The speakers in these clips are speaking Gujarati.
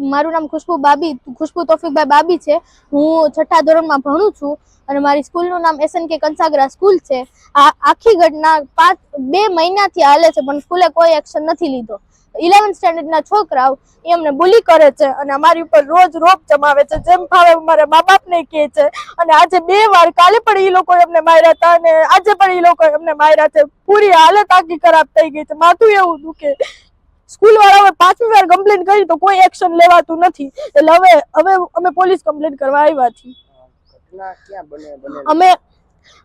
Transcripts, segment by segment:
મારું નામ ખુશ્બુ બાબી, ખુશ્બુ તોફિકભાઈ બાબી છે. હું છઠ્ઠા ધોરણમાં ભણું છું અને મારી સ્કૂલનું નામ એસએન કે કંસાગરા સ્કૂલ છે. આ આખી ઘટના પાંચ, બે મહિનાથી હાલે છે, પણ સ્કૂલે કોઈ એક્શન નથી લીધો. ઇલેવન્થ સ્ટેન્ડર્ડના છોકરાઓ એ અમને બુલી કરે છે અને અમારી ઉપર રોજ રોપ જમાવે છે, જેમ ફાવે અમારા મા બાપને કહે છે. અને આજે બે વાર કાલે પણ એ લોકો એમને માર્યા હતા અને આજે પણ એ લોકો એમને માર્યા છે. પૂરી હાલત આખી ખરાબ થઈ ગઈ છે. માથું એવું દુખે. સ્કૂલ વાળાઓએ પાંચમી વાર કમ્પ્લેન કરી તો કોઈ એક્શન લેવાતું નથી. એટલે હવે હવે અમે પોલીસ કમ્પ્લેન કરવા આવ્યા છીએ. અમે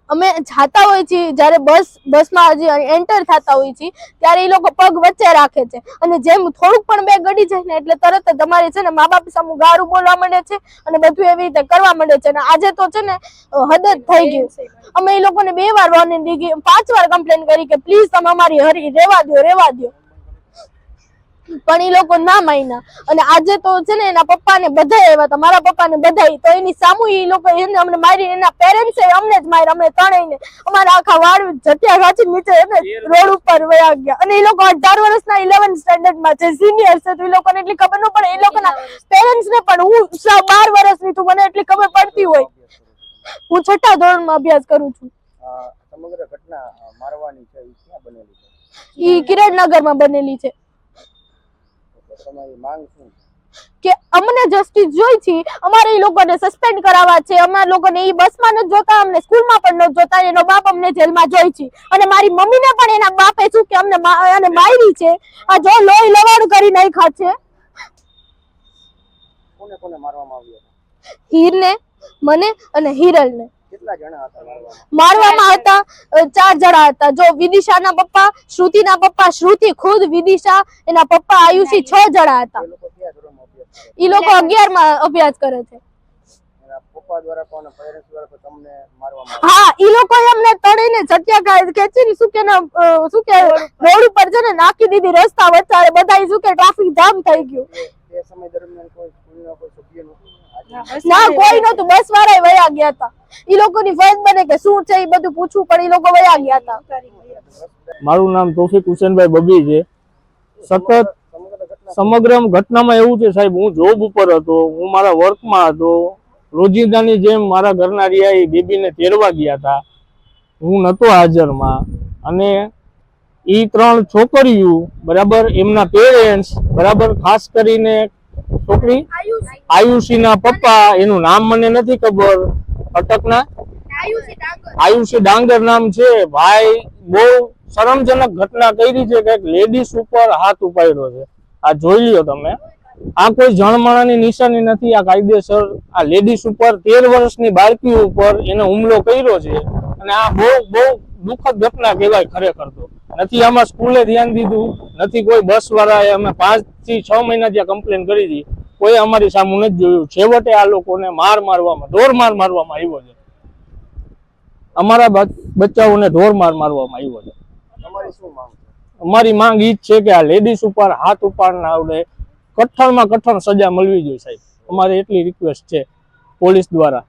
અમે જાતા હોય છીએ જ્યારે બસ બસમાં હજી એન્ટર થતા હોય છીએ ત્યારે એ લોકો પગ વચ્ચે રાખે છે. અને જેમ થોડુંક પણ બે ગડી જાય ને એટલે તરત જ તમારે છે ને મા બાપ સામે ગારું બોલવા માંડે છે અને બધું એવી રીતે કરવા માંડે છે. અને આજે તો છે ને હદ જ થઈ ગયું. અમે એ લોકોને બે વાર વોર્નિંગ દીધી પાંચ વાર કમ્પ્લેન કરી કે પ્લીઝ તમે અમારી હરી રેવા દો રેવા દો પણ એ લોકો ના માન્યા અને આજે તો છે ને એના પપ્પાને બધા એવા હતા મારા પપ્પાને બધા તો એની સામુ એ લોકો એને અમને મારી એના પેરેન્ટ્સે અમને જ માર્યા અમને ત્રણેયને. અમારા આખા વાળ જટિયા ગાછી નીચે એને રોડ ઉપર વયા ગયા. અને એ લોકો અઢાર વર્ષના ઇલેવન સ્ટેન્ડર્ડમાં છે સિનિયર છે તો એ લોકોને એટલી ખબર ન પડે. એ લોકોના પેરેન્ટ્સ ને પણ હું બાર વર્ષની છું મને એટલી ખબર પડતી હોય. હું છઠ્ઠા ધોરણમાં અભ્યાસ કરું છું. સમગ્ર ઘટના મારવાની છે એ ક્યાં બનેલી છે? ઈ કિરણનગરમાં બનેલી છે. માંગ શું? કે અમને જસ્ટિસ જોઈ છે અમારે એ લોકોને સસ્પેન્ડ કરાવવા છે. અમારા લોકોને એ બસમાં ન જોતા અમને સ્કૂલમાં પણ ન જોતા એનો બાપ અમને જેલમાં જોઈ છે. અને મારી મમ્મીને પણ એના બાપે શું કે અમને અને મારી છે. આ જો લોહી લવાણું કરી નાખ્યા છે. કોને કોને મારવામાં આવ્યો? હીરને મને અને હિરલને. કેટલા જણા હતા મારવામાં હતા ચાર જણા હતા. જો વિદિશાના પપ્પા શ્રુતિના પપ્પા શ્રુતિ ખુદ વિદિશા એના પપ્પા આયુષી છ જણા હતા. ઈ લોકો અગિયારમાં અભ્યાસ કરે છે? પપ્પા દ્વારા પણ પેરેન્ટ્સ દ્વારા તમને મારવામાં હા ઈ લોકો તળીને ખેંચીને શું કે શું કે રોડ ઉપર છે ને નાખી દીધી રસ્તા વચ્ચે બધા શું કે ટ્રાફિક જામ થઈ ગયું. તે સમય દરમિયાન કોઈ ના કોઈ નતું બસ વાળા વયા ગયા હતા ઈ લોકોની ફરજ બને કે શું છે એ બધું પૂછવું પણ ઈ લોકો વયા ગયા હતા મારું નામ તોફિક હુસેનભાઈ બબી છે. સતત સમગ્ર ઘટનામાં એવું છે સાહેબ હું જોબ ઉપર હતો હું મારા વર્કમાં હતો. રોજિંદાની જેમ મારા ઘરના રહ્યા એ બેબીને તેરવા ગયા હતા હું નહોતો હાજરમાં. અને એ ત્રણ છોકરીઓ બરાબર એમના પેરેન્ટ્સ બરાબર ખાસ કરીને છોકરી? આયુષીના પપ્પા, એનું નામ મને નથી ખબર. અટકના? આયુષી ડાંગર નામ છે. ભાઈ, બહુ શરમજનક ઘટના કરી છે કે લેડીઝ ઉપર હાથ ઉપાડ્યો છે. આ જોઈ લ્યો તમે. આ કોઈ જણમણાની નિશાની નથી. આ કાયદેસર આ લેડીઝ ઉપર, તેર વર્ષની બાળકી ઉપર એને હુમલો કર્યો છે. અને આ બહુ બહુ દુઃખદ ઘટના કહેવાય ખરેખર તો. નથી આમાં સ્કૂલે ધ્યાન દીધું નથી કોઈ બસ વાળાએ અમે પાંચથી છ મહિના જ્યાં કમ્પ્લેન કરી હતી કોઈ અમારી સામું નથી જોયું. છેવટે આ લોકોને માર મારવામાં ઢોર માર મારવામાં આવ્યો છે. અમારા બચ્ચાઓને ઢોર માર મારવામાં આવ્યો છે. અમારી માંગ ઈ જ છે કે આ લેડીઝ ઉપર હાથ ઉપાડ ના આવડે કઠણમાં કઠણ સજા મળવી જોઈએ સાહેબ. અમારે એટલી રિક્વેસ્ટ છે પોલીસ દ્વારા.